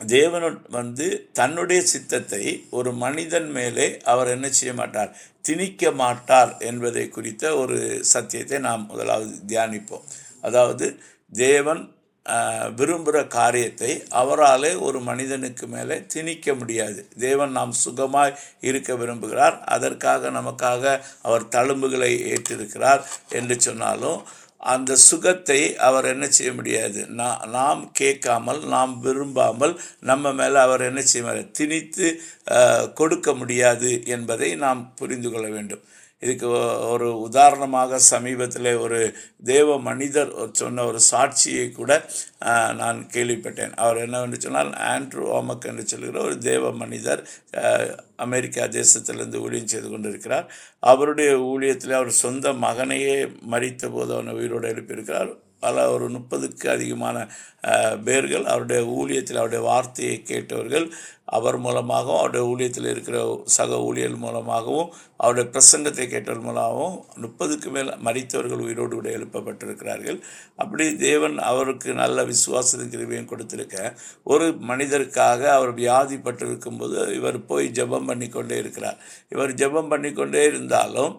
தேவன் வந்து தன்னுடைய சித்தத்தை ஒரு மனிதன் மேலே அவர் என்ன செய்ய மாட்டார்? திணிக்க மாட்டார் என்பதை குறித்த ஒரு சத்தியத்தை நாம் முதலாவது தியானிப்போம். அதாவது தேவன் விரும்புகிற காரியத்தை அவராலே ஒரு மனிதனுக்கு மேலே திணிக்க முடியாது. தேவன் நாம் சுகமாய் இருக்க விரும்புகிறார். அதற்காக நமக்காக அவர் தழும்புகளை ஏற்றிருக்கிறார் என்று சொன்னாலும் அந்த சுகத்தை அவர் என்ன செய்ய முடியாது? நான் நாம் கேட்காமல் நாம் விரும்பாமல் நம்ம மேலே அவர் என்ன செய்ய முடியாது? திணித்து கொடுக்க முடியாது என்பதை நாம் புரிந்து கொள்ள வேண்டும். இதுக்கு ஒரு உதாரணமாக சமீபத்தில் ஒரு தேவ மனிதர் சொன்ன ஒரு சாட்சியை கூட நான் கேள்விப்பட்டேன். அவர் என்னவென்று சொன்னால் ஆண்ட்ரூ ஓமக் என்று சொல்கிற ஒரு தேவ மனிதர் அமெரிக்கா தேசத்திலிருந்து ஊழியம் செய்து கொண்டிருக்கிறார். அவருடைய ஊழியத்தில் அவர் சொந்த மகனையே மறித்த போது அவனை உயிரோடு எழுப்பியிருக்கிறார். பல ஒரு முப்பதுக்கு அதிகமான பேர்கள் அவருடைய ஊழியத்தில் அவருடைய வார்த்தையை கேட்டவர்கள் அவர் மூலமாகவும் அவருடைய ஊழியத்தில் இருக்கிற சக ஊழியர் மூலமாகவும் அவருடைய பிரசங்கத்தை கேட்டவர் மூலமாகவும் முப்பதுக்கு மேல் மறித்தவர்கள் உயிரோடு கூட எழுப்பப்பட்டிருக்கிறார்கள். அப்படி தேவன் அவருக்கு நல்ல விசுவாசத்தின் கிருவியும் கொடுத்திருக்க ஒரு மனிதருக்காக அவர் வியாதிப்பட்டிருக்கும் போது இவர் போய் ஜெபம் பண்ணி கொண்டே இருக்கிறார். இவர் ஜெபம் பண்ணி கொண்டே இருந்தாலும்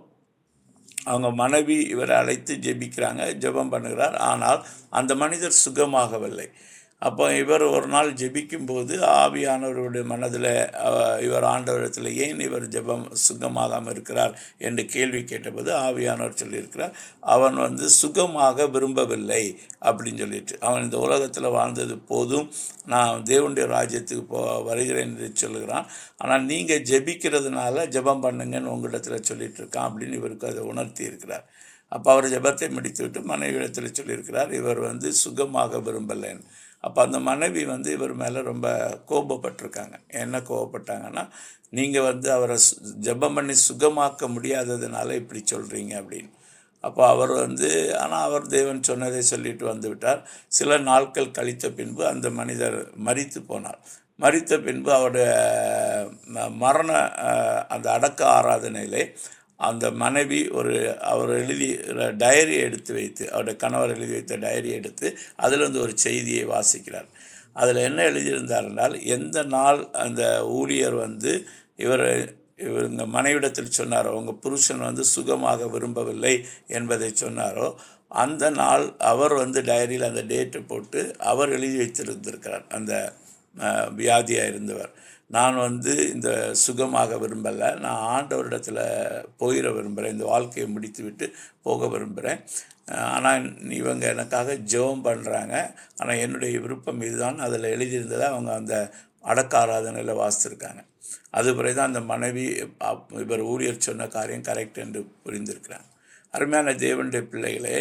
அவங்க மனைவி இவரை அழைத்து ஜெபிக்கிறாங்க ஜெபம் பண்ணுகிறார். ஆனால் அந்த மனிதர் சுகமாகவில்லை. அப்போ இவர் ஒரு நாள் ஜெபிக்கும்போது ஆவியானவருடைய மனதில் இவர் ஆண்டவரிடத்தில் ஏன் இவர் ஜெபம் சுகமாகாமல் இருக்கிறார் என்று கேள்வி கேட்டபோது ஆவியானவர் சொல்லியிருக்கிறார் அவன் வந்து சுகமாக விரும்பவில்லை அப்படின்னு சொல்லிட்டு. அவன் இந்த உலகத்தில் வாழ்ந்தது போதும் நான் தேவனுடைய ராஜ்யத்துக்கு போ வருகிறேன் என்று சொல்லுகிறான். ஆனால் நீங்கள் ஜெபிக்கிறதுனால ஜெபம் பண்ணுங்கன்னு உங்களிடத்தில் சொல்லிட்டு இருக்கான் அப்படின்னு இவருக்கு அதை உணர்த்தி இருக்கிறார். அப்போ அவர் ஜெபத்தை முடித்துவிட்டு மனைவியிடத்தில் சொல்லியிருக்கிறார் இவர் வந்து சுகமாக விரும்பலைன்னு. அப்போ அந்த மனைவி வந்து இவர் மேலே ரொம்ப கோபப்பட்டிருக்காங்க. என்ன கோபப்பட்டாங்கன்னா நீங்கள் வந்து அவரை ஜெபம் பண்ணி சுகமாக்க முடியாததுனால இப்படி சொல்கிறீங்க அப்படின்னு. அப்போ அவர் வந்து ஆனால் அவர் தேவன் சொன்னதை சொல்லிட்டு வந்து விட்டார். சில நாட்கள் கழித்த பின்பு அந்த மனிதர் மறித்து போனார். மறித்த பின்பு அவருடைய ம- மரண அந்த அடக்க ஆராதனையிலே அந்த மனைவி ஒரு அவர் எழுதி டயரி எடுத்து வைத்து அவருடைய கணவர் எழுதி வைத்த டயரி எடுத்து அதில் வந்து ஒரு செய்தியை வாசிக்கிறார். அதில் என்ன எழுதியிருந்தார் என்றால் எந்த நாள் அந்த ஊழியர் வந்து இவர் இவங்க மனைவிடத்தில் சொன்னாரோ உங்கள் புருஷன் வந்து சுகமாக விரும்பவில்லை என்பதை சொன்னாரோ அந்த நாள் அவர் வந்து டைரியில் அந்த டேட்டை போட்டு அவர் எழுதி வைத்திருந்திருக்கிறார். அந்த வியாதியாக இருந்தவர். நான் வந்து இந்த சுகமாக விரும்பலை. நான் ஆண்டவரிடத்தில் போயிட விரும்புகிறேன் இந்த வாழ்க்கையை முடித்துவிட்டு போக விரும்புகிறேன் ஆனால் இவங்க எனக்காக ஜெபம் பண்ணுறாங்க ஆனால் என்னுடைய விருப்பம் இதுதான். அதில் எழுதியிருந்ததை அவங்க அந்த அடக்க ஆராதனையில் வாசித்திருக்காங்க அது பிறகு தான் அந்த மனைவி இவர் ஊழியர் சொன்ன காரியம் கரெக்ட் என்று புரிந்திருக்கிறாங்க. அருமையான தேவனுடைய பிள்ளைகளே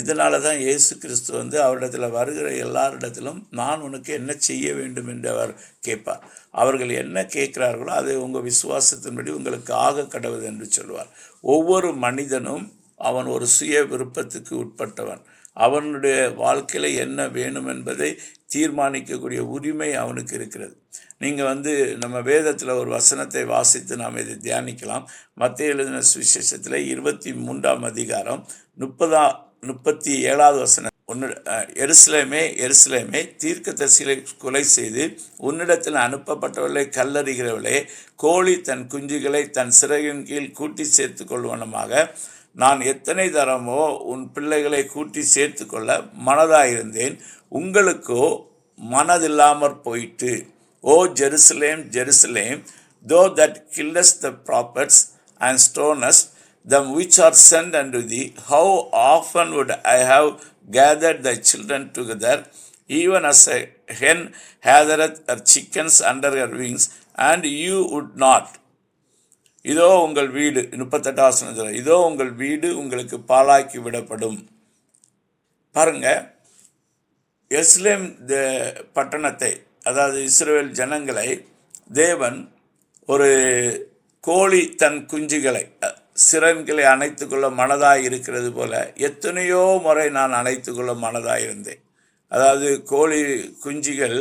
இதனால தான் இயேசு கிறிஸ்து வந்து அவரிடத்தில் வருகிற எல்லாரிடத்திலும் நான் உனக்கு என்ன செய்ய வேண்டும் என்று அவர் கேட்பார். அவர்கள் என்ன கேட்கிறார்களோ அதை உங்கள் விசுவாசத்தின்படி உங்களுக்கு ஆக கடவுது என்று சொல்வார். ஒவ்வொரு மனிதனும் அவன் ஒரு சுய விருப்பத்துக்கு உட்பட்டவன். அவனுடைய வாழ்க்கையில் என்ன வேணும் என்பதை தீர்மானிக்கக்கூடிய உரிமை அவனுக்கு இருக்கிறது. நீங்கள் வந்து நம்ம வேதத்தில் ஒரு வசனத்தை வாசித்து நாம் இதை தியானிக்கலாம். மத்திய எழுதின சுவிசேஷத்தில் இருபத்தி மூன்றாம் அதிகாரம் முப்பதா முப்பத்தி ஏழாவது வசனம் உன்னு எருசலேமே எருசலேமே தீர்க்க தரிசிகளை கொலை செய்து உன்னிடத்தில் அனுப்பப்பட்டவர்களை கல்லறிகிறவளே கோழி தன் குஞ்சுகளை தன் சிறகின் கீழ் கூட்டி சேர்த்து கொள்வனமாக நான் எத்தனை தரமோ உன் பிள்ளைகளை கூட்டி சேர்த்து கொள்ள மனதாயிருந்தேன். உங்களுக்கோ மனதில்லாமற் போயிட்டு O Jerusalem Jerusalem thou that killest the prophets and stonest them which are sent and thee how often would I have gathered thy children together, even as a hen gathereth her chickens under her wings, and you would not. இதோ உங்கள் வீடு முப்பத்தெட்டாம் வசனத்தில் இதோ உங்கள் வீடு உங்களுக்கு பாழாக்கி விடப்படும் பாருங்க எஸ்லேம் பட்டணத்தை அதாவது இஸ்ரேல் ஜனங்களை தேவன் ஒரு கோழி தன் குஞ்சுகளை சிறன்களை அணைத்து கொள்ள மனதாக இருக்கிறது போல எத்தனையோ முறை நான் அணைத்து கொள்ள மனதாக இருந்தேன். அதாவது கோழி குஞ்சுகள்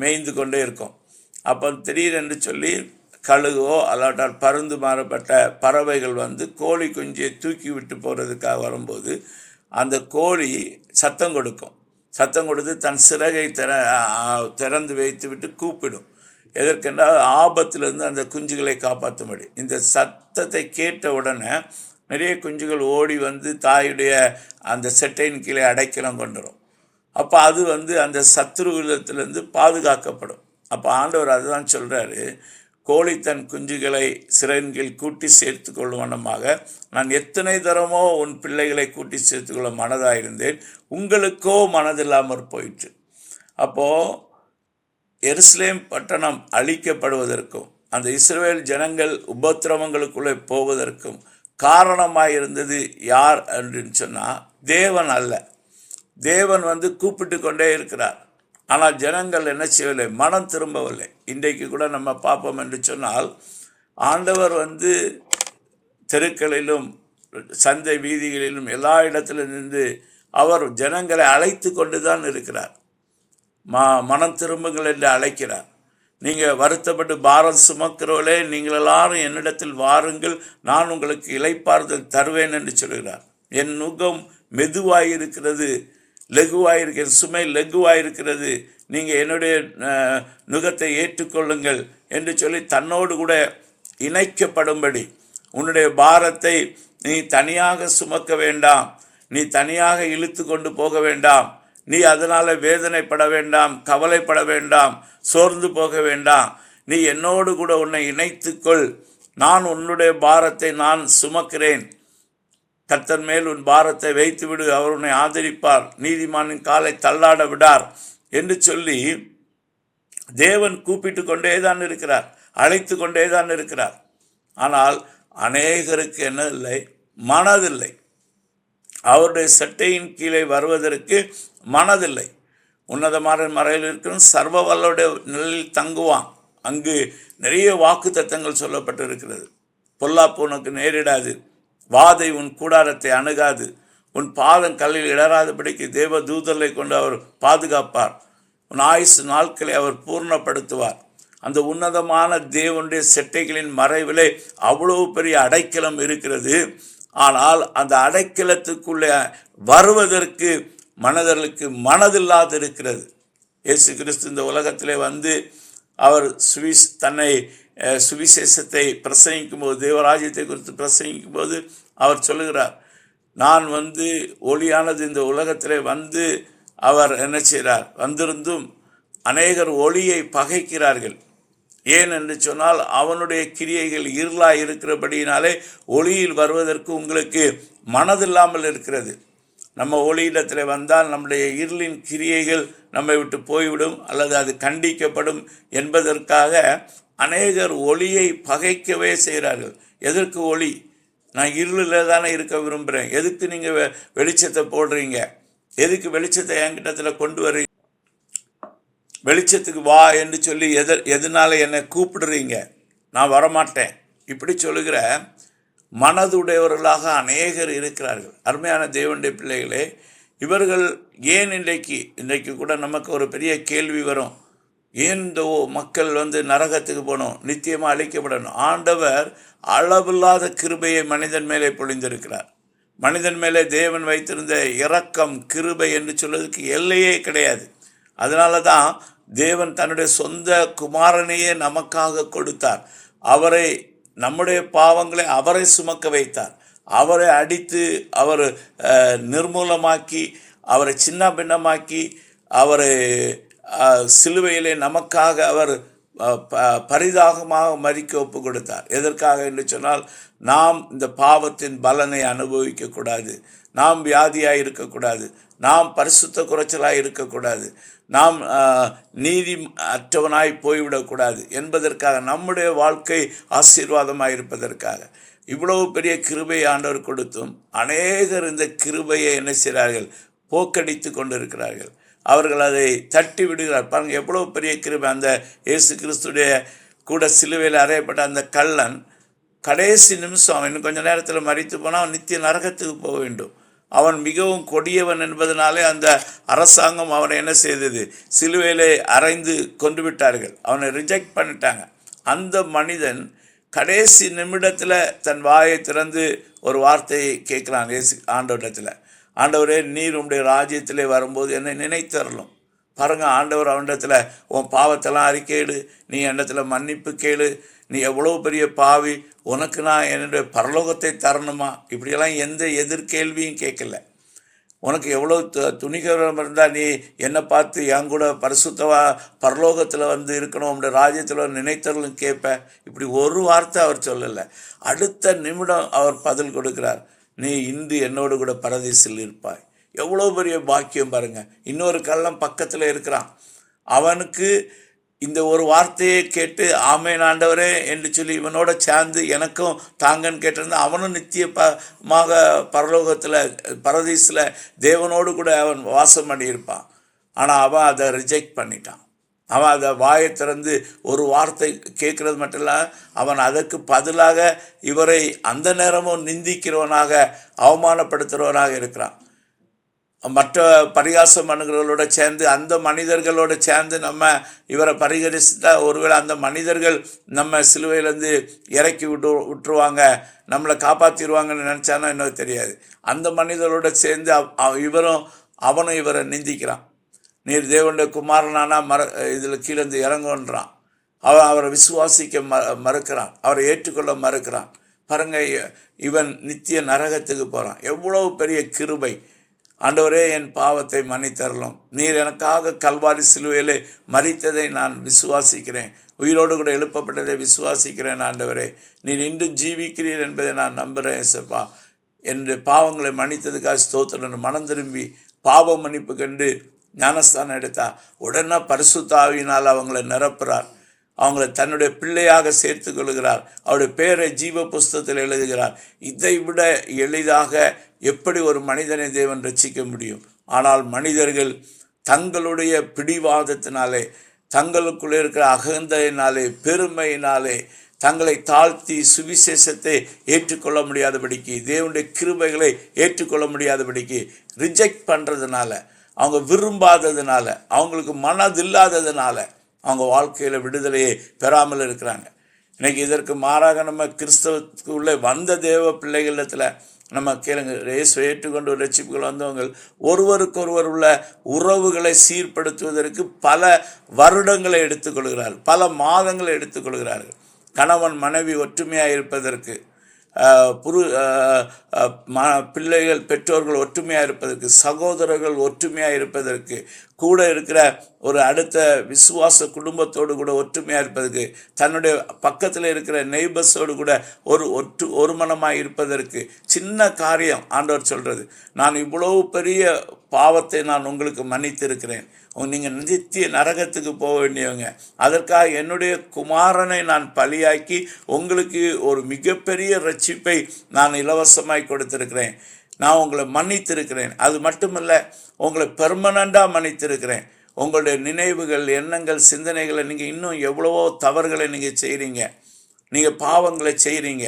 மேய்ந்து கொண்டே இருக்கும். அப்போ திடீரென்று சொல்லி கழுகோ அல்லாட்டால் பருந்து மாறப்பட்ட பறவைகள் வந்து கோழி குஞ்சியை தூக்கி விட்டு போகிறதுக்காக வரும்போது அந்த கோழி சத்தம் கொடுக்கும். சத்தம் கொடுத்து தன் சிறகை திற திறந்து வைத்து விட்டு கூப்பிடும். எதற்கென்றால் ஆபத்திலிருந்து அந்த குஞ்சுகளை காப்பாற்றும்படி. இந்த சத்தத்தை கேட்ட உடனே நிறைய குஞ்சுகள் ஓடி வந்து தாயுடைய அந்த செட்டையின் கீழே அடைக்கலம் கொண்டுடும். அப்போ அது வந்து அந்த சத்துருவிலத்திலிருந்து பாதுகாக்கப்படும். அப்போ ஆண்டவர் அதுதான் சொல்கிறாரு கோழி தன் குஞ்சுகளை சிறன்கில் கீழ் கூட்டி சேர்த்து கொள்ளும் வண்ணமாக நான் எத்தனை தரமோ உன் பிள்ளைகளை கூட்டி சேர்த்துக்கொள்ளும் மனதாக இருந்தேன் உங்களுக்கோ மனதில்லாமற் போயிற்று. அப்போது எருசலேம் பட்டணம் அழிக்கப்படுவதற்கும் அந்த இஸ்ரேல் ஜனங்கள் உபத்திரவங்களுக்குள்ளே போவதற்கும் காரணமாயிருந்தது யார் அப்படின்னு சொன்னால் தேவன் அல்ல. தேவன் வந்து கூப்பிட்டு கொண்டே இருக்கிறார். ஆனால் ஜனங்கள் என்ன செய்யவில்லை? மனம் திரும்பவில்லை. இன்றைக்கு கூட நம்ம பார்ப்போம் என்று சொன்னால் ஆண்டவர் வந்து தெருக்களிலும் சந்தை வீதிகளிலும் எல்லா இடத்திலும் நின்று அவர் ஜனங்களை அழைத்து கொண்டு தான் இருக்கிறார். மா மனம் திரும்புங்கள் என்று அழைக்கிறார். நீங்கள் வருத்தப்பட்டு பாரம் சுமக்கிறவர்களே நீங்கள் எல்லாரும் என்னிடத்தில் வாருங்கள் நான் உங்களுக்கு இளைப்பாறுதல் தருவேன் என்று சொல்கிறார். என் நுகம் மெதுவாயிருக்கிறது லெகுவாயிருக்கிறது சுமை லெகுவாயிருக்கிறது. நீங்கள் என்னுடைய நுகத்தை ஏற்றுக்கொள்ளுங்கள் என்று சொல்லி தன்னோடு கூட இணைக்கப்படும்படி உன்னுடைய பாரத்தை நீ தனியாக சுமக்க வேண்டாம் நீ தனியாக இழுத்து கொண்டு போக வேண்டாம் நீ அதனால் வேதனைப்பட வேண்டாம் கவலைப்பட வேண்டாம் சோர்ந்து போக வேண்டாம். நீ என்னோடு கூட உன்னை இணைத்துக்கொள். நான் உன்னுடைய பாரத்தை நான் சுமக்கிறேன். கர்த்தன் மேல் உன் பாரத்தை வைத்துவிடு அவர் உன்னை ஆதரிப்பார். நீதிமானின் காலை தள்ளாட விடார் என்று சொல்லி தேவன் கூப்பிட்டு கொண்டே தான் இருக்கிறார் அழைத்து கொண்டே தான் இருக்கிறார். ஆனால் அநேகருக்கு என்ன இல்லை? மனதில்லை. அவருடைய சட்டையின் கீழே வருவதற்கு மனதில்லை. உன்னதமான மறையில் இருக்கிற சர்வ வல்லோடைய நிலையில் தங்குவான். அங்கு நிறைய வாக்கு தத்தங்கள் சொல்லப்பட்டிருக்கிறது. பொல்லாப்பு உனக்கு நேரிடாது. வாதை உன் கூடாரத்தை அணுகாது. உன் பாதம் கல்லில் இடராதபடிக்கு தேவ தூதலை கொண்டு அவர் பாதுகாப்பார். உன் ஆயுசு நாட்களை அவர் பூர்ணப்படுத்துவார். அந்த உன்னதமான தேவனுடைய செட்டைகளின் மறைவிலே அவ்வளவு பெரிய அடைக்கலம் இருக்கிறது. ஆனால் அந்த அடைக்கலத்துக்குள்ளே வருவதற்கு மனதர்களுக்கு மனதில்லாது இருக்கிறது இயேசு கிறிஸ்து இந்த உலகத்திலே வந்து அவர் சுவிஸ் தன்னை சுவிசேஷத்தை பிரசங்கிக்கும் போது தேவராஜ்யத்தை குறித்து பிரசங்கிக்கும் போது அவர் சொல்லுகிறார் நான் வந்து ஒளியானது இந்த உலகத்திலே வந்து அவர் என்ன செய்கிறார்? வந்திருந்தும் அநேகர் ஒளியை பகைக்கிறார்கள். ஏன் என்று சொன்னால் அவனுடைய கிரியைகள் இருளாக இருக்கிறபடியினாலே ஒளியில் வருவதற்கு உங்களுக்கு மனதில்லாமல் இருக்கிறது. நம்ம ஒளியிடத்தில் வந்தால் நம்முடைய இருளின் கிரியைகள் நம்மை விட்டு போய்விடும் அல்லது அது கண்டிக்கப்படும் என்பதற்காக அநேகர் ஒளியை பகைக்கவே செய்கிறார்கள். எதற்கு ஒளி? நான் இருளில் தானே இருக்க விரும்புகிறேன். எதுக்கு நீங்கள் வெ வெளிச்சத்தை போடுறீங்க? எதுக்கு வெளிச்சத்தை என்கிட்டத்தில் கொண்டு வர்றீங்க? வெளிச்சத்துக்கு வா என்று சொல்லி எத எதனால என்னை கூப்பிடுறீங்க? நான் வரமாட்டேன். இப்படி சொல்லுகிற மனதுடையவர்களாக அநேகர் இருக்கிறார்கள். அருமையான தேவனுடைய பிள்ளைகளே இவர்கள் ஏன் இன்றைக்கு இன்றைக்கு கூட நமக்கு ஒரு பெரிய கேள்வி வரும். ஏன் இந்த மக்கள் வந்து நரகத்துக்கு போகணும்? நித்தியமாக அழிக்கப்படணும். ஆண்டவர் அளவில்லாத கிருபையை மனிதன் மேலே பொழிந்திருக்கிறார். மனிதன் மேலே தேவன் வைத்திருந்த இரக்கம் கிருபை என்று சொல்வதற்கு எல்லையே கிடையாது. அதனால தான் தேவன் தன்னுடைய சொந்த குமாரனையே நமக்காக கொடுத்தார். அவரை நம்முடைய பாவங்களை அவரை சுமக்க வைத்தார். அவரை அடித்து அவர் நிர்மூலமாக்கி அவரை சின்ன பின்னமாக்கி அவரை சிலுவையிலே நமக்காக அவர் பரிதாகமாக மறிக்க ஒப்பு கொடுத்தார் எதற்காக என்று சொன்னால் நாம் இந்த பாவத்தின் பலனை அனுபவிக்கக்கூடாது. நாம் வியாதியாக இருக்கக்கூடாது. நாம் பரிசுத்த குறைச்சலாக இருக்கக்கூடாது. நாம் நீதி அற்றவனாய் போய்விடக்கூடாது என்பதற்காக நம்முடைய வாழ்க்கை ஆசீர்வாதமாக இருப்பதற்காக இவ்வளவு பெரிய கிருபை ஆண்டவர் கொடுத்தும் அநேகர் இந்த கிருபையை என்ன செய்கிறார்கள்? போக்கடித்து கொண்டிருக்கிறார்கள். அவர்கள் அதை தட்டி விடுகிறார். பாருங்க எவ்வளவு பெரிய கிருபை. அந்த இயேசு கிறிஸ்துடைய கூட சிலுவையில் அறையப்பட்ட அந்த கள்ளன் கடைசி நிமிஷம் இன்னும் கொஞ்ச நேரத்தில் மறித்து போனால் நித்திய நரகத்துக்கு போக வேண்டும். அவன் மிகவும் கொடியவன் என்பதனாலே அந்த அரசாங்கம் அவனை என்ன செய்தது? சிலுவையிலே அறைந்து கொண்டு விட்டார்கள் அவனை ரிஜெக்ட் பண்ணிட்டாங்க. அந்த மனிதன் கடைசி நிமிடத்தில் தன் வாயை திறந்து ஒரு வார்த்தையை கேட்குறான் ஏசு ஆண்டவரிடத்தில். ஆண்டவரே நீர் உடைய ராஜ்யத்திலே வரும்போது என்னை நினைத்தரலும். பாருங்க ஆண்டவர் அவனிடத்தில் உன் பாவத்தெல்லாம் அறிக்கையிடு. நீ என்னிடத்தில் மன்னிப்பு கேளு. நீ எவ்வளோ பெரிய பாவி உனக்கு நான் என்னுடைய பரலோகத்தை தரணுமா? இப்படியெல்லாம் எந்த எதிர்கேள்வியும் கேட்கல. உனக்கு எவ்வளோ து துணிகரம் இருந்தால் நீ என்னை பார்த்து என் கூட பரிசுத்தவா பரலோகத்தில் வந்து இருக்கணும் உங்களுடைய ராஜ்யத்தில் நினைத்தர்களும் கேட்ப. இப்படி ஒரு வார்த்தை அவர் சொல்லலை. அடுத்த நிமிடம் அவர் பதில் கொடுக்கிறார். நீ இந்து என்னோடு கூட பரதேசில் இருப்பாய். எவ்வளோ பெரிய பாக்கியம் பாருங்கள் இன்னொரு கள்ளம் பக்கத்தில் இருக்கிறான். அவனுக்கு இந்த ஒரு வார்த்தையை கேட்டு ஆமேன் ஆண்டவரே என்று சொல்லி இவனோட சேர்ந்து எனக்கும் தாங்கன்னு கேட்டிருந்தா அவனும் நித்திய பமாக பரலோகத்தில் பரதீஸில் தேவனோடு கூட அவன் வாசம் பண்ணியிருப்பான். ஆனால் அவன் அதை ரிஜெக்ட் பண்ணிட்டான். அவன் அதை வாயை திறந்து ஒரு வார்த்தை கேட்குறது மட்டும் இல்லை அவன் அதற்கு பதிலாக இவரை அந்த நேரமும் நிந்திக்கிறவனாக அவமானப்படுத்துகிறவனாக இருக்கிறான். மற்ற பரிகாச மனுகர்களோட சேர்ந்து அந்த மனிதர்களோட சேர்ந்து நம்ம இவரை பரிகரிச்சுட்டா ஒருவேளை அந்த மனிதர்கள் நம்ம சிலுவையிலேருந்து இறக்கி விட்டு விட்டுருவாங்க நம்மளை காப்பாற்றிடுவாங்கன்னு நினச்சானா இன்னும் தெரியாது. அந்த மனிதரோட சேர்ந்து அவ- இவரும் அவனும் இவரை நிந்திக்கிறான். நீர் தேவனுடைய குமாரனானா மற இதில் கீழேந்து இறங்குன்றான். அவன் அவரை விசுவாசிக்க ம மறுக்கிறான். அவரை ஏற்றுக்கொள்ள மறுக்கிறான். பாருங்க இவன் நித்திய நரகத்துக்கு போகிறான் எவ்வளோ பெரிய கிருபை. ஆண்டவரே என் பாவத்தை மன்னித்தரலும். நீர் எனக்காக கல்வாரி சிலுவையிலே மறித்ததை நான் விசுவாசிக்கிறேன். உயிரோடு கூட எழுப்பப்பட்டதை விசுவாசிக்கிறேன் ஆண்டவரே. நீர் இன்றும் ஜீவிக்கிறீர் என்பதை நான் நம்புகிறேன் ஏசப்பா என்று பாவங்களை மன்னித்ததுக்காக ஸ்தோத்திரன் மனம் திரும்பி பாவ மன்னிப்பு கண்டு ஞானஸ்தானம் எடுத்தா உடனே பரிசுத்தாவினால் அவங்களை நிரப்புறார். அவங்களை தன்னுடைய பிள்ளையாக சேர்த்து கொள்கிறார். அவருடைய பேரை ஜீவ புஸ்தகத்தில் எழுதுகிறார். இதை விட எளிதாக எப்படி ஒரு மனிதனை தேவன் ரட்சிக்க முடியும்? ஆனால் மனிதர்கள் தங்களுடைய பிடிவாதத்தினாலே தங்களுக்குள்ளே இருக்கிற அகந்தையினாலே பெருமையினாலே தங்களை தாழ்த்தி சுவிசேஷத்தை ஏற்றுக்கொள்ள முடியாதபடிக்கு தேவனுடைய கிருபைகளை ஏற்றுக்கொள்ள முடியாதபடிக்கு ரிஜெக்ட் பண்ணுறதுனால அவங்க விரும்பாததுனால அவங்களுக்கு மனதில்லாததுனால அவங்க வாழ்க்கையில் விடுதலையை பெறாமல் இருக்கிறாங்க. இன்றைக்கி இதற்கு மாறாக நம்ம கிறிஸ்தவத்துக்குள்ளே வந்த தேவ பிள்ளைகளிடத்தில் நம்ம கேளுங்க இயேசு ஏற்றுக்கொண்டு ரட்சிப்புகள் வந்தவங்க ஒருவருக்கொருவர் உள்ள உறவுகளை சீர்படுத்துவதற்கு பல வருடங்களை எடுத்துக்கொள்கிறார்கள் பல மாதங்களை எடுத்துக்கொள்கிறார்கள். கணவன் மனைவி ஒற்றுமையாக இருப்பதற்கு புரு ம பிள்ளைகள் பெற்றோர்கள் ஒற்றுமையாக இருப்பதற்கு சகோதரர்கள் ஒற்றுமையாக இருப்பதற்கு கூட இருக்கிற ஒரு அடுத்த விசுவாச குடும்பத்தோடு கூட ஒற்றுமையாக இருப்பதற்கு தன்னுடைய பக்கத்தில் இருக்கிற நெய்பர்ஸோடு கூட ஒரு ஒற்று ஒரு மனமாக இருப்பதற்கு சின்ன காரியம் ஆண்டவர் சொல்கிறது நான் இவ்வளவு பெரிய பாவத்தை நான் உங்களுக்கு மன்னித்திருக்கிறேன். நீங்கள் நித்திய நரகத்துக்கு போக வேண்டியவங்க. அதற்காக என்னுடைய குமாரனை நான் பலியாக்கி உங்களுக்கு ஒரு மிகப்பெரிய ரட்சிப்பை நான் இலவசமாய் கொடுத்திருக்கிறேன். நான் உங்களை மன்னித்திருக்கிறேன். அது மட்டுமல்ல உங்களை பெர்மனண்டாக மன்னித்திருக்கிறேன். உங்களுடைய நினைவுகள் எண்ணங்கள் சிந்தனைகளை நீங்கள் இன்னும் எவ்வளவோ தவறுகளை நீங்கள் செய்கிறீங்க நீங்கள் பாவங்களை செய்கிறீங்க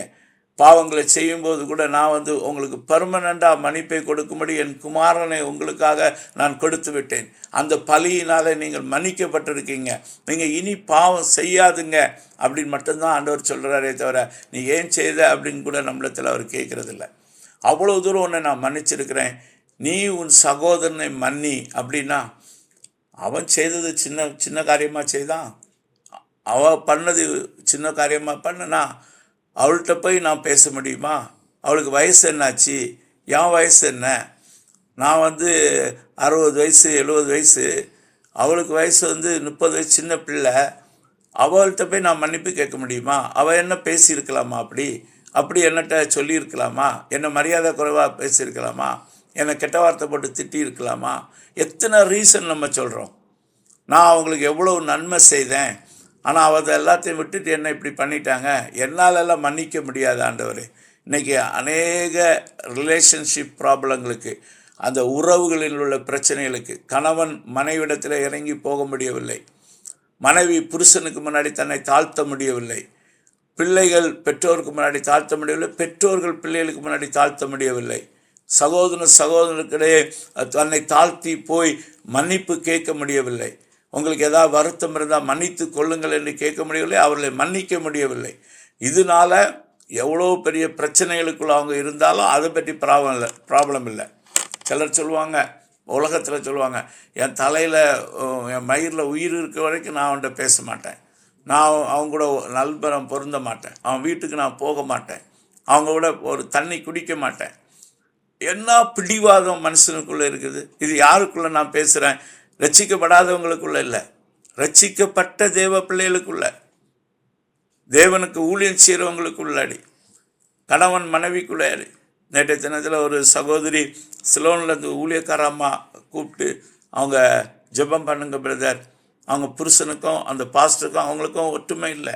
பாவங்களை செய்யும்போது கூட நான் வந்து உங்களுக்கு பர்மனண்டாக மன்னிப்பை கொடுக்கும்படி என் குமாரனை உங்களுக்காக நான் கொடுத்து விட்டேன். அந்த பலியினாலே நீங்கள் மன்னிக்கப்பட்டிருக்கீங்க. நீங்கள் இனி பாவம் செய்யாதுங்க. அப்படின்னு மட்டும்தான் ஆண்டவர் சொல்கிறாரே தவிர நீ ஏன் செய்த அப்படின்னு கூட நம்மளத்தில் அவர் கேட்குறதில்ல. அவ்வளோ தூரம் உன்னை நான் மன்னிச்சிருக்கிறேன். நீ உன் சகோதரனை மன்னி அப்படின்னா அவன் செய்தது சின்ன சின்ன காரியமாக செய்தான். அவ பண்ணது சின்ன காரியமாக பண்ணனா அவள்கிட்ட போய் நான் பேச முடியுமா? அவளுக்கு வயசு என்னாச்சு? என் வயசு என்ன? நான் வந்து அறுபது வயசு எழுபது வயசு. அவளுக்கு வயசு வந்து முப்பது வயசு சின்ன பிள்ளை. அவள்கிட்ட போய் நான் மன்னிப்பு கேட்க முடியுமா? அவள் என்ன பேசியிருக்கலாமா அப்படி? அப்படி என்னட்ட சொல்லியிருக்கலாமா? என்னை மரியாதை குறைவாக பேசியிருக்கலாமா? என்னை கெட்ட வார்த்தை போட்டு திட்டி இருக்கலாமா எத்தனை ரீசன் நம்ம சொல்கிறோம் நான் அவங்களுக்கு எவ்வளோ நன்மை செய்தேன். ஆனால் அவ எல்லாத்தையும் விட்டுட்டு என்ன இப்படி பண்ணிட்டாங்க. என்னால் எல்லாம் மன்னிக்க முடியாது ஆண்டவர். இன்றைக்கி அநேக ரிலேஷன்ஷிப் ப்ராப்ளங்களுக்கு அந்த உறவுகளில் உள்ள பிரச்சனைகளுக்கு கணவன் மனைவிடத்தில் இறங்கி போக முடியவில்லை. மனைவி புருஷனுக்கு முன்னாடி தன்னை தாழ்த்த முடியவில்லை. பிள்ளைகள் பெற்றோருக்கு முன்னாடி தாழ்த்த முடியவில்லை. பெற்றோர்கள் பிள்ளைகளுக்கு முன்னாடி தாழ்த்த முடியவில்லை. சகோதரன் சகோதரனுக்கிடையே தன்னை தாழ்த்தி போய் மன்னிப்பு கேட்க முடியவில்லை. உங்களுக்கு ஏதாவது வருத்தம் இருந்தால் மன்னித்து கொள்ளுங்கள் என்று கேட்க முடியவில்லை அவர்களை மன்னிக்க முடியவில்லை. இதனால எவ்வளோ பெரிய பிரச்சனைகளுக்குள்ள அவங்க இருந்தாலும் அதை பற்றி ப்ராப்ளம் இல்லை ப்ராப்ளம் இல்லை. சிலர் சொல்லுவாங்க உலகத்தில் சொல்லுவாங்க என் தலையில் என் மயிரில் உயிர் இருக்க வரைக்கும் நான் அவன்கிட்ட பேச மாட்டேன். நான் அவங்க கூட நல்பரம் பொருந்த மாட்டேன். அவன் வீட்டுக்கு நான் போக மாட்டேன். அவங்க கூட ஒரு தண்ணி குடிக்க மாட்டேன். என்ன பிடிவாதம் மனுஷனுக்குள்ளே இருக்குது? இது யாருக்குள்ளே நான் பேசுகிறேன் ரட்சிக்கப்படாதவங்களுக்குள்ள இல்லை. ரட்சிக்கப்பட்ட தேவ பிள்ளைகளுக்குள்ள. தேவனுக்கு ஊழியம் செய்கிறவங்களுக்குள்ளாடி கணவன் மனைவிக்குள்ளாடி நேற்றைய தினத்தில் ஒரு சகோதரி சிலோனில் இருந்து ஊழியக்கார அம்மா கூப்பிட்டு அவங்க ஜெபம் பண்ணுங்க பிரதர். அவங்க புருஷனுக்கும் அந்த பாஸ்டருக்கும் அவங்களுக்கும் ஒற்றுமை இல்லை.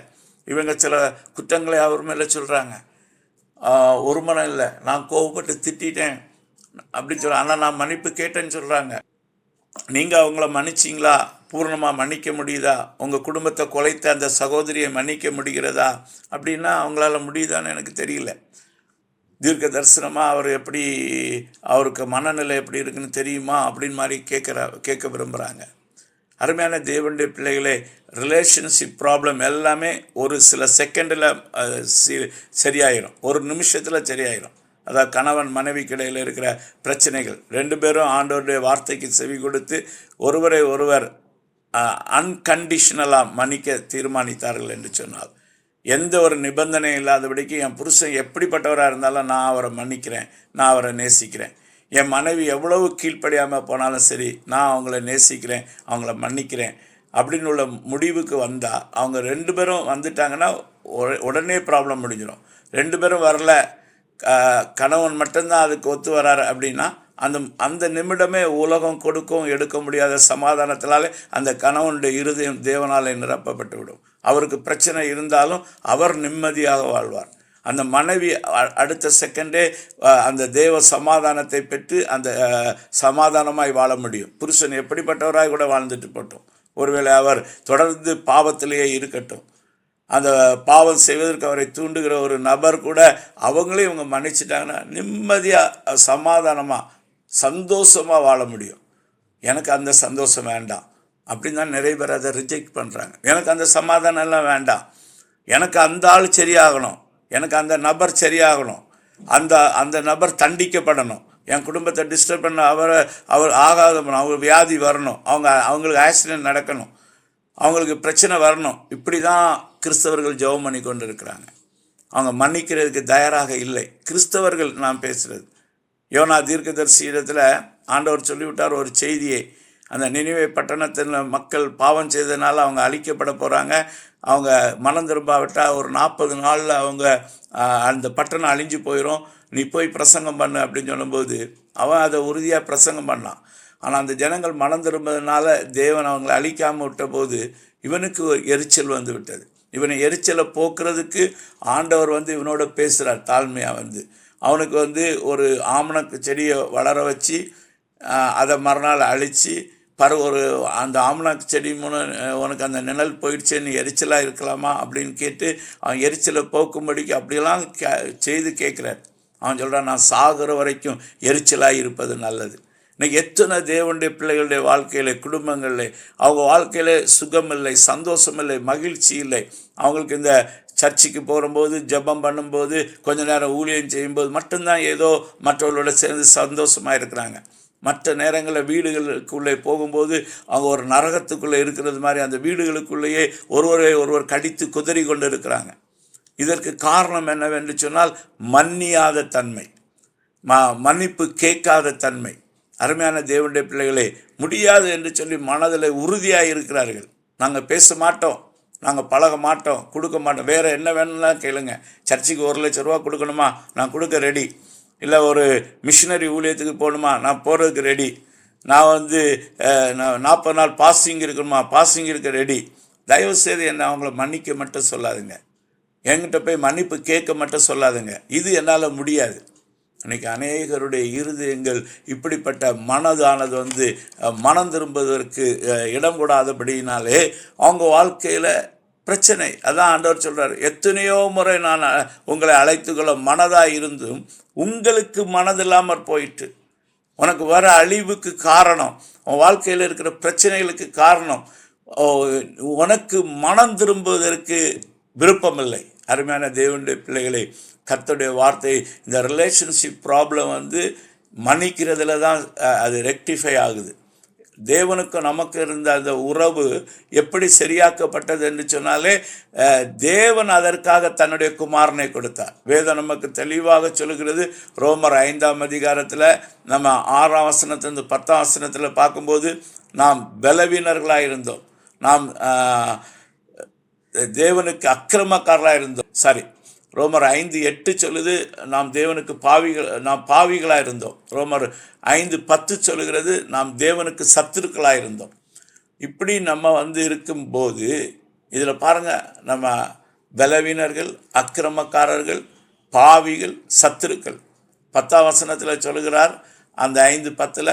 இவங்க சில குற்றங்களை அவர் மேலே சொல்கிறாங்க ஒரு மனம் இல்லை. நான் கோவப்பட்டு திட்டிட்டேன். அப்படின்னு சொல்ல ஆனால் நான் மன்னிப்பு கேட்டேன்னு சொல்கிறாங்க நீங்கள் அவங்கள மன்னிச்சிங்களா? பூர்ணமாக மன்னிக்க முடியுதா? உங்கள் குடும்பத்தை குலைத்த அந்த சகோதரியை மன்னிக்க முடிகிறதா? அப்படின்னா அவங்களால முடியுதான்னு எனக்கு தெரியல. தீர்க்க தரிசனமாக அவர் எப்படி அவருக்கு மனநிலை எப்படி இருக்குன்னு தெரியுமா? அப்படின்னு மாதிரி கேட்குற கேட்க விரும்புகிறாங்க அருமையான தேவனுடைய பிள்ளைகளே ரிலேஷன்ஷிப் ப்ராப்ளம் எல்லாமே ஒரு சில செகண்டில் சரியாயிடும் ஒரு நிமிஷத்தில் சரியாயிடும் அதாவது கணவன் மனைவிக்கு இடையில் இருக்கிற பிரச்சனைகள். ரெண்டு பேரும் ஆண்டோருடைய வார்த்தைக்கு செவி கொடுத்து ஒருவரை ஒருவர் அன்கண்டிஷனலாக மன்னிக்க தீர்மானித்தார்கள் என்று சொன்னால். எந்த ஒரு நிபந்தனை இல்லாதபடிக்கு என் புருஷன் எப்படிப்பட்டவராக இருந்தாலும் நான் அவரை மன்னிக்கிறேன் நான் அவரை நேசிக்கிறேன். என் மனைவி எவ்வளவு கீழ்ப்படியாமல் போனாலும் சரி நான் அவங்கள நேசிக்கிறேன் அவங்கள மன்னிக்கிறேன் அப்படின்னு உள்ள முடிவுக்கு வந்தால் அவங்க ரெண்டு பேரும் வந்துட்டாங்கன்னா உடனே ப்ராப்ளம் முடிஞ்சிடும் ரெண்டு பேரும் வரல கணவன் மட்டும்தான் அதுக்கு ஒத்து வராரு அப்படின்னா அந்த அந்த நிமிடமே உலகம் கொடுக்கும் எடுக்க முடியாத சமாதானத்தினாலே அந்த கணவனுடைய இருதயம் தேவனாலே நிரப்பப்பட்டு விடும். அவருக்கு பிரச்சனை இருந்தாலும் அவர் நிம்மதியாக வாழ்வார். அந்த மனைவி அடுத்த செகண்டே அந்த தேவ சமாதானத்தை பெற்று அந்த சமாதானமாய் வாழ முடியும். புருஷன் எப்படிப்பட்டவராய் கூட வாழ்ந்துட்டு போட்டோம். ஒருவேளை அவர் தொடர்ந்து பாவத்திலேயே இருக்கட்டும். அந்த பாவம் செய்வதற்கு அவரை தூண்டுகிற ஒரு நபர் கூட அவங்களே இவங்க மன்னிச்சிட்டாங்கன்னா நிம்மதியாக சமாதானமாக சந்தோஷமாக வாழ முடியும். எனக்கு அந்த சந்தோஷம் வேண்டாம். அப்படின்னு தான் நிறைய பேர் அதை ரிஜெக்ட் பண்ணுறாங்க எனக்கு அந்த சமாதானம் எல்லாம் வேண்டாம். எனக்கு அந்த ஆள் சரியாகணும். எனக்கு அந்த நபர் சரியாகணும். அந்த அந்த நபர் தண்டிக்கப்படணும். என் குடும்பத்தை டிஸ்டர்ப் பண்ண அவரை அவர் ஆகாத அவங்க வியாதி வரணும். அவங்க அவங்களுக்கு ஆக்சிடென்ட் நடக்கணும். அவங்களுக்கு பிரச்சனை வரணும். இப்படி தான் கிறிஸ்தவர்கள் ஜெபம் பண்ணி கொண்டு இருக்கிறாங்க அவங்க மன்னிக்கிறதுக்கு தயாராக இல்லை. கிறிஸ்தவர்கள் நான் பேசுகிறது யோனா தீர்க்கதரிசி இடத்துல ஆண்டவர் சொல்லிவிட்டார் ஒரு செய்தியை. அந்த நினைவை பட்டணத்தில் மக்கள் பாவம் செய்ததுனால அவங்க அழிக்கப்பட போகிறாங்க அவங்க மனம் திரும்பாவிட்டால் ஒரு நாற்பது நாளில் அவங்க அந்த பட்டணம் அழிஞ்சு போயிடும் நீ போய் பிரசங்கம் பண்ணு அப்படின்னு சொல்லும்போது அவன் அதை உறுதியாக பிரசங்கம் பண்ணான். ஆனால் அந்த ஜனங்கள் மனம் திரும்பதுனால தேவன் அவங்களை அழிக்காமல் விட்ட போது இவனுக்கு ஒரு எரிச்சல் வந்து விட்டது. இவனை எரிச்சலை போக்குறதுக்கு ஆண்டவர் வந்து இவனோட பேசுகிறார் தாழ்மையாக வந்து. அவனுக்கு வந்து ஒரு ஆமணக்கு செடியை வளர வச்சு அதை மறுநாள் அழித்து பரு ஒரு அந்த ஆமணக்கு செடி மூலம் உனக்கு அந்த நிழல் போயிடுச்சு நீ எரிச்சலாக இருக்கலாமா அப்படின்னு கேட்டு அவன் எரிச்சலை போக்கும்படிக்கு அப்படியெல்லாம் கே செய்து கேட்குறார். அவன் சொல்கிறான் நான் சாகுற வரைக்கும் எரிச்சலாக இருப்பது நல்லது. இன்னைக்கு எத்தனை தேவனுடைய பிள்ளைகளுடைய வாழ்க்கையில் குடும்பங்களில் அவங்க வாழ்க்கையில் சுகம் இல்லை சந்தோஷம் இல்லை மகிழ்ச்சி இல்லை அவங்களுக்கு இந்த சர்ச்சுக்கு போகும்போது ஜபம் பண்ணும்போது கொஞ்ச நேரம் ஊழியம் செய்யும்போது மட்டும்தான் ஏதோ மற்றவர்களோட சேர்ந்து சந்தோஷமாக இருக்கிறாங்க. மற்ற நேரங்களில் வீடுகளுக்குள்ளே போகும்போது அவங்க ஒரு நரகத்துக்குள்ளே இருக்கிறது மாதிரி அந்த வீடுகளுக்குள்ளேயே ஒருவரை ஒருவர் கடித்து குதறி கொண்டு இருக்கிறாங்க. இதற்கு காரணம் என்னவென்று சொன்னால் மன்னியாத தன்மை. ம மன்னிப்பு கேட்காத தன்மை. அருமையான தேவனுடைய பிள்ளைகளே முடியாது என்று சொல்லி மனதில் உறுதியாக இருக்கிறார்கள் நாங்கள் பேச மாட்டோம் நாங்கள் பழக மாட்டோம் கொடுக்க மாட்டோம். வேறு என்ன வேணும்லாம் கேளுங்க. சர்ச்சுக்கு ஒரு லட்ச ரூபா கொடுக்கணுமா? நான் கொடுக்க ரெடி இல்லை ஒரு மிஷினரி ஊழியத்துக்கு போகணுமா? நான் போகிறதுக்கு ரெடி நான் வந்து நான் நாற்பது நாள் பாசிங் இருக்கணுமா? பாசிங் இருக்க ரெடி தயவு செய்து என்ன அவங்கள மன்னிக்க மட்டும் சொல்லாதுங்க. என்கிட்ட போய் மன்னிப்பு கேட்க மட்டும் சொல்லாதுங்க. இது என்னால் முடியாது. இன்னைக்கு அநேகருடைய இருதயங்கள் இப்படிப்பட்ட மனதானது வந்து மனம் திரும்புவதற்கு இடம் கூடாதபடினாலே அவங்க வாழ்க்கையில் பிரச்சனை. அதான் ஆண்டவர் சொல்கிறார் எத்தனையோ முறை நான் உங்களை அழைத்துக்கொள்ள மனதாக இருந்தும் உங்களுக்கு மனதில்லாமற் போயிட்டு உனக்கு வர அழிவுக்கு காரணம் உன் வாழ்க்கையில் இருக்கிற பிரச்சனைகளுக்கு காரணம் உனக்கு மனம் திரும்புவதற்கு விருப்பமில்லை. அருமையான தேவனுடைய பிள்ளைகளை கர்த்தருடைய வார்த்தை இந்த ரிலேஷன்ஷிப் ப்ராப்ளம் வந்து மன்னிக்கிறதுல தான் அது ரெக்டிஃபை ஆகுது. தேவனுக்கு நமக்கு இருந்த அந்த உறவு எப்படி சரியாக்கப்பட்டது என்று சொன்னாலே தேவன் அதற்காக தன்னுடைய குமாரனை கொடுத்தார். வேதம் நமக்கு தெளிவாக சொல்லுகிறது ரோமர் ஐந்தாம் அதிகாரத்தில் நம்ம ஆறாம் வசனத்திலிருந்து பத்தாம் வசனத்தில் பார்க்கும்போது நாம் பலவீனர்களாக இருந்தோம். நாம் தேவனுக்கு அக்கிரமக்காரராக இருந்தோம். சாரி ரோமர் ஐந்து எட்டு சொல்லுது நாம் தேவனுக்கு பாவிகள் நாம் பாவிகளாக இருந்தோம் ரோமர் ஐந்து பத்து சொல்லுகிறது நாம் தேவனுக்கு சத்துருக்களாக இருந்தோம் இப்படி நம்ம வந்து இருக்கும்போது இதில் பாருங்கள் நம்ம பலவீனர்கள் அக்கிரமக்காரர்கள் பாவிகள் சத்துருக்கள். பத்தாம் வசனத்தில் சொல்கிறார் அந்த ஐந்து பத்தில்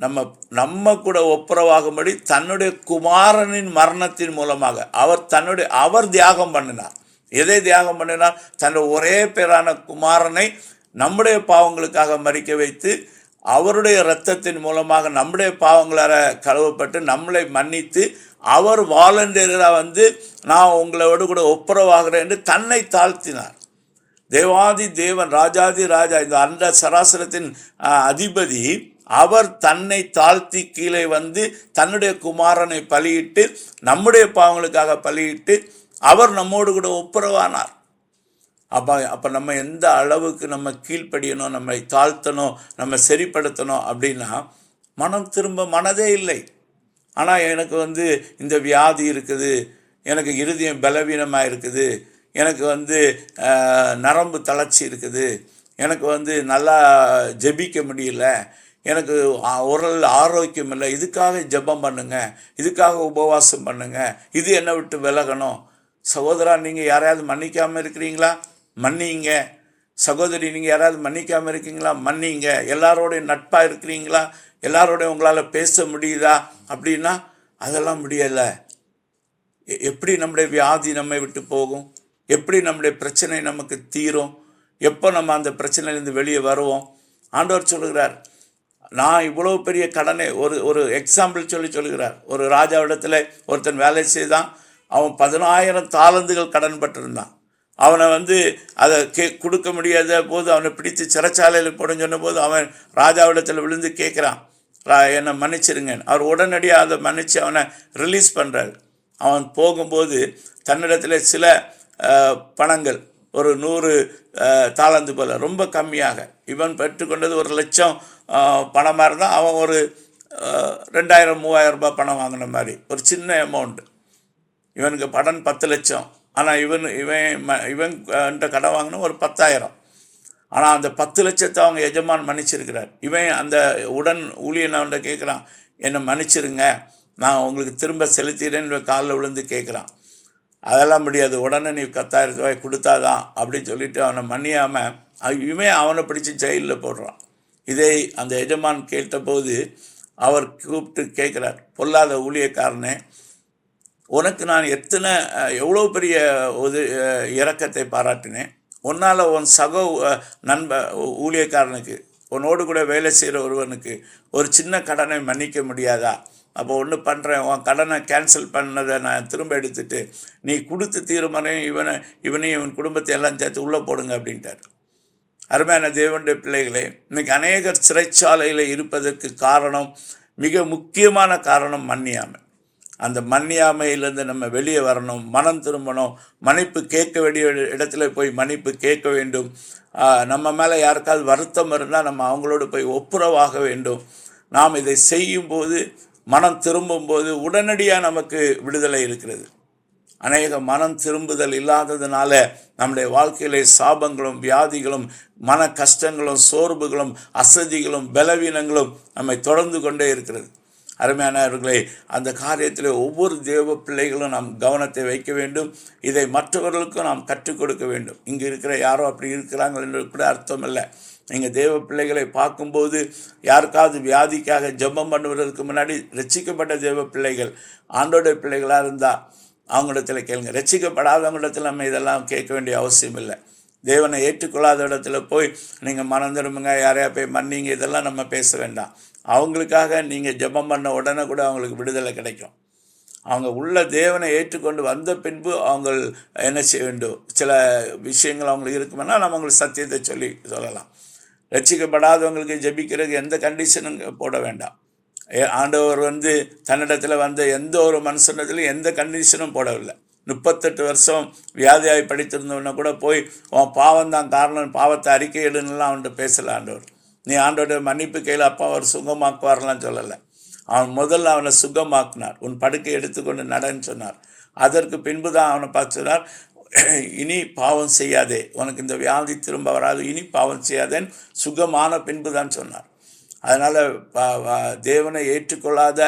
நம்ம நம்ம கூட ஒப்புரவாகும்படி தன்னுடைய குமாரனின் மரணத்தின் மூலமாக அவர் தன்னுடைய அவர் தியாகம் பண்ணினார். எதை தியாகம் பண்ணினார் தன் ஒரே பேரான குமாரனை நம்முடைய பாவங்களுக்காக மறிக்க வைத்து அவருடைய இரத்தத்தின் மூலமாக நம்முடைய பாவங்களால் கழுவப்பட்டு நம்மளை மன்னித்து அவர் வாலண்டியராக வந்து நான் உங்களோடு கூட ஒப்புரவாகிறேன் என்று தன்னை தாழ்த்தினார். தேவாதி தேவன் ராஜாதி ராஜா இந்த அந்த சராசரத்தின் அதிபதி அவர் தன்னை தாழ்த்தி கீழே வந்து தன்னுடைய குமாரனை பலியிட்டு நம்முடைய பாவங்களுக்காக பலியிட்டு அவர் நம்மோடு கூட ஒப்புரவானார். அப்போ அப்போ நம்ம எந்த அளவுக்கு நம்ம கீழ்ப்படியணும் நம்மை தாழ்த்தணும் நம்ம சரிப்படுத்தணும் அப்படின்னா மனம் திரும்ப மனதே இல்லை. ஆனால் எனக்கு வந்து இந்த வியாதி இருக்குது எனக்கு இருதயம் பலவீனமாக இருக்குது எனக்கு வந்து நரம்பு தளர்ச்சி இருக்குது எனக்கு வந்து நல்லா ஜெபிக்க முடியல எனக்கு உரல் உடல் ஆரோக்கியம் இல்லை இதுக்காக ஜெபம் பண்ணுங்கள் இதுக்காக உபவாசம் பண்ணுங்கள் இது என்னை விட்டு விலகணும் சகோதரா நீங்கள் யாரையாவது மன்னிக்காமல் இருக்கிறீங்களா? மன்னிங்க. சகோதரி நீங்கள் யாராவது மன்னிக்காமல் இருக்கீங்களா? மன்னிங்க. எல்லாரோடையும் நட்பாக இருக்கிறீங்களா? எல்லாரோடையும் உங்களால் பேச முடியுதா? அப்படின்னா அதெல்லாம் முடியலை. எ- எப்படி நம்முடைய வியாதி நம்மை விட்டு போகும்? எப்படி நம்முடைய பிரச்சனை நமக்கு தீரும்? எப்போ நம்ம அந்த பிரச்சனையிலேருந்து வெளியே வருவோம்? ஆண்டவர் சொல்லுகிறார் நான் இவ்வளோ பெரிய கடனை ஒரு ஒரு எக்ஸாம்பிள் சொல்லி சொல்லுகிறார். ஒரு ராஜாவிடத்தில் ஒருத்தன் வேலை செய்தான். அவன் பதினாயிரம் தாளந்துகள் கடன் பட்டிருந்தான். அவனை வந்து அதை கே கொடுக்க முடியாத போது அவனை பிடித்து சிறைச்சாலையில் போடுன்னு சொன்னபோது அவன் ராஜாவிடத்தில் விழுந்து கேட்குறான். "ரா- என்னை மன்னிச்சிருங்க அவர் உடனடியாக அதை மன்னித்து அவனை ரிலீஸ் பண்ணுறாரு அவன் போகும்போது தன்னிடத்தில் சில பணங்கள் ஒரு நூறு தாளந்து போல் ரொம்ப கம்மியாக. இவன் பெற்றுக்கொண்டது ஒரு லட்சம் பணமாக இருந்தால் அவன் ஒரு ரெண்டாயிரம் மூவாயிரம் ரூபாய் பணம் வாங்கின மாதிரி ஒரு சின்ன அமௌண்ட் இவனுக்கு படன் பத்து லட்சம். ஆனால் இவன் இவன் ம- இவன் கடன் வாங்கின ஒரு பத்தாயிரம். ஆனால் அந்த பத்து லட்சத்தை அவங்க எஜமான் மன்னிச்சிருக்கிறார். இவன் அந்த உடன் ஊழியன் கேட்குறான் என்னை மன்னிச்சிருங்க. நான் உங்களுக்கு திரும்ப செலுத்திடுறேன்னு காலில் விழுந்து கேட்குறான் அதெல்லாம் முடியாது. உடனே நீ பத்தாயிரம் ரூபாய் கொடுத்தாதான் அப்படின்னு சொல்லிட்டு அவனை மன்னியாமல் இவன் அவனை பிடிச்சி ஜெயிலில் போடுறான். இதை அந்த எஜமான் கேட்டபோது அவர் கூப்பிட்டு கேட்குறார் பொல்லாத ஊழியக்காரனே உனக்கு நான் எத்தனை எவ்வளோ பெரிய உது இறக்கத்தை பாராட்டினேன். உன்னால் உன் சக நண்ப ஊழியக்காரனுக்கு உன்னோடு கூட வேலை செய்கிற ஒருவனுக்கு ஒரு சின்ன கடனை மன்னிக்க முடியாதா? அப்போ ஒன்று பண்ணுறேன் உன் கடனை கேன்சல் பண்ணதை நான் திரும்ப எடுத்துட்டு நீ கொடுத்து தீர்மானம் இவனை இவனையும் இவன் குடும்பத்தை எல்லாம் சேர்த்து உள்ளே போடுங்க அப்படின்ட்டார். அருமையான தேவனுடைய பிள்ளைகளே இன்றைக்கி அநேகர் சிறைச்சாலையில் இருப்பதற்கு காரணம் மிக முக்கியமான காரணம் மன்னியாமை. அந்த மன்னியாமையிலேருந்து நம்ம வெளியே வரணும் மனம் திரும்பணும் மன்னிப்பு கேட்க வேண்டிய இடத்துல போய் மன்னிப்பு கேட்க வேண்டும். நம்ம மேலே யாருக்காவது வருத்தம் இருந்தால் நம்ம அவங்களோடு போய் ஒப்புரவாக வேண்டும். நாம் இதை செய்யும்போது மனம் திரும்பும்போது உடனடியாக நமக்கு விடுதலை இருக்கிறது. அநேக மனம் திரும்புதல் இல்லாததுனால நம்முடைய வாழ்க்கையிலே சாபங்களும் வியாதிகளும் மன கஷ்டங்களும் சோர்வுகளும் அசதிகளும் பலவீனங்களும் நம்மை தொடர்ந்து கொண்டே இருக்கிறது. அருமையானவர்களே அந்த காரியத்தில் ஒவ்வொரு தேவ பிள்ளைகளும் நாம் கவனத்தை வைக்க வேண்டும். இதை மற்றவர்களுக்கும் நாம் கற்றுக் கொடுக்க வேண்டும். இங்கே இருக்கிற யாரோ அப்படி இருக்கிறாங்க என்று கூட அர்த்தம் இல்லை நீங்கள் தேவ பிள்ளைகளை பார்க்கும்போது யாருக்காவது வியாதிக்காக ஜெபம் பண்ணுவதற்கு முன்னாடி ரட்சிக்கப்பட்ட தேவ பிள்ளைகள் ஆண்டோட பிள்ளைகளாக இருந்தால் அவங்களிடத்தில் கேளுங்க. ரட்சிக்கப்படாதவங்களிடத்தில் நம்ம இதெல்லாம் கேட்க வேண்டிய அவசியம் இல்லை. தேவனை ஏற்றுக்கொள்ளாத இடத்துல போய் நீங்கள் மனம் திரும்புங்க யாரையா போய் மன்னிங்க இதெல்லாம் நம்ம பேச வேண்டாம். அவங்களுக்காக நீங்கள் ஜெபம் பண்ண உடனே கூட அவங்களுக்கு விடுதலை கிடைக்கும். அவங்க உள்ள தேவனை ஏற்றுக்கொண்டு வந்த பின்பு அவங்க என்ன செய்ய வேண்டும்? சில விஷயங்கள் அவங்களுக்கு இருக்குமென்னா நம்ம அவங்களுக்கு சத்தியத்தை சொல்லி சொல்லலாம். ரட்சிக்கப்படாதவங்களுக்கு ஜெபிக்கிறதுக்கு எந்த கண்டிஷனும் போட வேண்டாம். ஏ- ஆண்டவர் வந்து தன்னிடத்தில் வந்த எந்த ஒரு மனுஷனத்திலும் எந்த கண்டிஷனும் போடவில்லை. முப்பத்தெட்டு வருஷம் வியாதியாய் படித்திருந்தவன கூட போய் உன் பாவம் தான் காரணம் பாவத்தை அறிக்கையிடுன்னுலாம் அவன்கிட்ட பேசல ஆண்டவர். நீ ஆண்டோட மன்னிப்பு கையில் அப்பா அவர் சுகமாக்குவார்லாம் சொல்லலை. அவன் முதல்ல அவனை சுகமாக்கினார். உன் படுக்கை எடுத்துக்கொண்டு நடன்னு சொன்னார். அதற்கு பின்பு தான் அவனை பார்த்து சொன்னார் இனி பாவம் செய்யாதே. உனக்கு இந்த வியாதி திரும்ப வராது. இனி பாவம் செய்யாதேன்னு சுகமான பின்பு தான் சொன்னார். அதனால் தேவனை ஏற்றுக்கொள்ளாத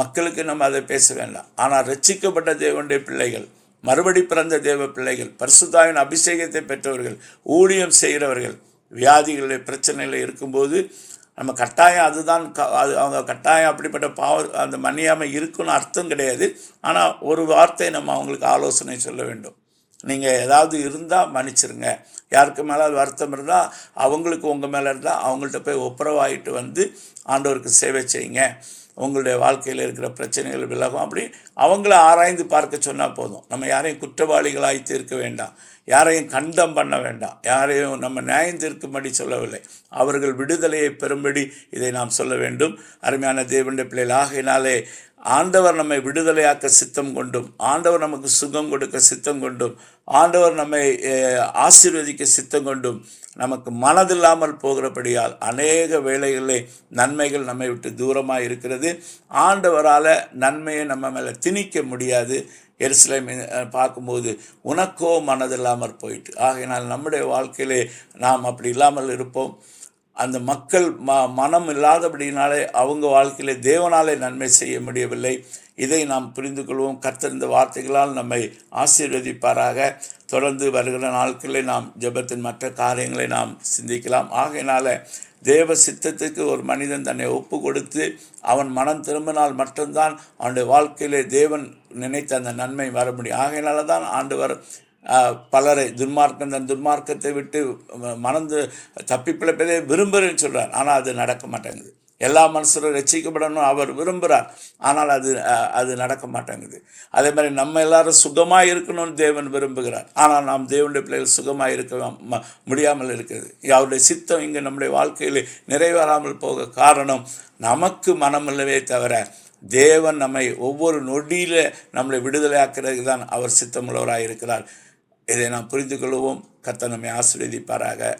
மக்களுக்கு நம்ம அதை பேச வேண்டாம். ஆனால் ரட்சிக்கப்பட்ட தேவனுடைய பிள்ளைகள் மறுபடி பிறந்த தேவ பிள்ளைகள் பரிசுதாயின் அபிஷேகத்தை பெற்றவர்கள் ஊழியம் செய்கிறவர்கள் வியாதிகளில் பிரச்சனையில் இருக்கும்போது நம்ம கட்டாயம் அதுதான் க- அது அவங்க கட்டாயம் அப்படிப்பட்ட பாவ அந்த மன்னியாமல் இருக்குன்னு அர்த்தம் கிடையாது. ஆனால் ஒரு வார்த்தை நம்ம அவங்களுக்கு ஆலோசனை சொல்ல வேண்டும். நீங்கள் ஏதாவது இருந்தால் மன்னிச்சிருங்க. யாருக்கு மேலே வருத்தம் இருந்தால் அவங்களுக்கு உங்கள் மேலே இருந்தால் அவங்கள்ட்ட போய் ஒப்புரவாயிட்டு வந்து ஆண்டவருக்கு சேவை செய்யுங்க. உங்களுடைய வாழ்க்கையில் இருக்கிற பிரச்சனைகள் விலகும். அப்படி அவங்கள ஆராய்ந்து பார்க்க சொன்னால் போதும். நம்ம யாரையும் குற்றவாளிகளாய் தீர்க்க வேண்டாம். யாரையும் கண்டம் பண்ண வேண்டாம். யாரையும் நம்ம நியாயம் தீர்க்கும்படி சொல்லவில்லை. அவர்கள் விடுதலையை பெறும்படி இதை நாம் சொல்ல வேண்டும். அருமையான தேவண்ட பிள்ளைகள் ஆகையினாலே ஆண்டவர் நம்மை விடுதலையாக்க சித்தம் கொண்டும் ஆண்டவர் நமக்கு சுகம் கொடுக்க சித்தம் கொண்டும் ஆண்டவர் நம்மை ஆசீர்வதிக்க சித்தம் கொண்டும் நமக்கு மனதில்லாமல் போகிறபடியால் அநேக வேளைகளிலே நன்மைகள் நம்மை விட்டு தூரமாக இருக்கிறது. ஆண்டவரால் நன்மையை நம்ம மேலே திணிக்க முடியாது. எருசலேம் பார்க்கும்போது உனக்கோ மனதில்லாமல் போயிட்டு. ஆகையினால் நம்முடைய வாழ்க்கையிலே நாம் அப்படி இல்லாமல் இருப்போம். அந்த மக்கள் ம மனம் இல்லாதபடினாலே அவங்க வாழ்க்கையிலே தேவனாலே நன்மை செய்ய முடியவில்லை. இதை நாம் புரிந்து கொள்வோம். கத்திருந்த வார்த்தைகளால் நம்மை ஆசீர்வதிப்பாராக. தொடர்ந்து வருகிற நாட்களில் நாம் ஜெபத்தின் மற்ற காரியங்களை நாம் சிந்திக்கலாம். ஆகையினால தேவ சித்தத்துக்கு ஒரு மனிதன் தன்னை ஒப்பு கொடுத்து அவன் மனம் திரும்பினால் மட்டும்தான் அவனுடைய வாழ்க்கையிலே தேவன் நினைத்த அந்த நன்மை வர முடியும். ஆகையினால தான் ஆண்டவர் பலரை துன்மார்க்கம் தன் துன்மார்க்கத்தை விட்டு மறந்து தப்பி பிழைப்பதை விரும்புகிறேன்னு சொல்கிறார் ஆனால் அது நடக்க மாட்டேங்குது. எல்லா மனுஷரும் ரசிக்கப்படணும் அவர் விரும்புகிறார். ஆனால் அது அது நடக்க மாட்டேங்குது. அதே மாதிரி நம்ம எல்லாரும் சுகமாக இருக்கணும்னு தேவன் விரும்புகிறார். ஆனால் நாம் தேவனுடைய பிள்ளைகள் சுகமாக இருக்க ம- முடியாமல் இருக்கிறது. அவருடைய சித்தம் இங்கே நம்முடைய வாழ்க்கையில் நிறைவேறாமல் போக காரணம் நமக்கு மனமில்லவே தவிர தேவன் நம்மை ஒவ்வொரு நொடியில் நம்மளை விடுதலையாக்குறதுக்கு தான் அவர் சித்தமுள்ளவராக இருக்கிறார் இதை நாம் புரிந்து கொள்வோம் கத்தனமே நம்மை ஆசீர்வதிப்பாராக.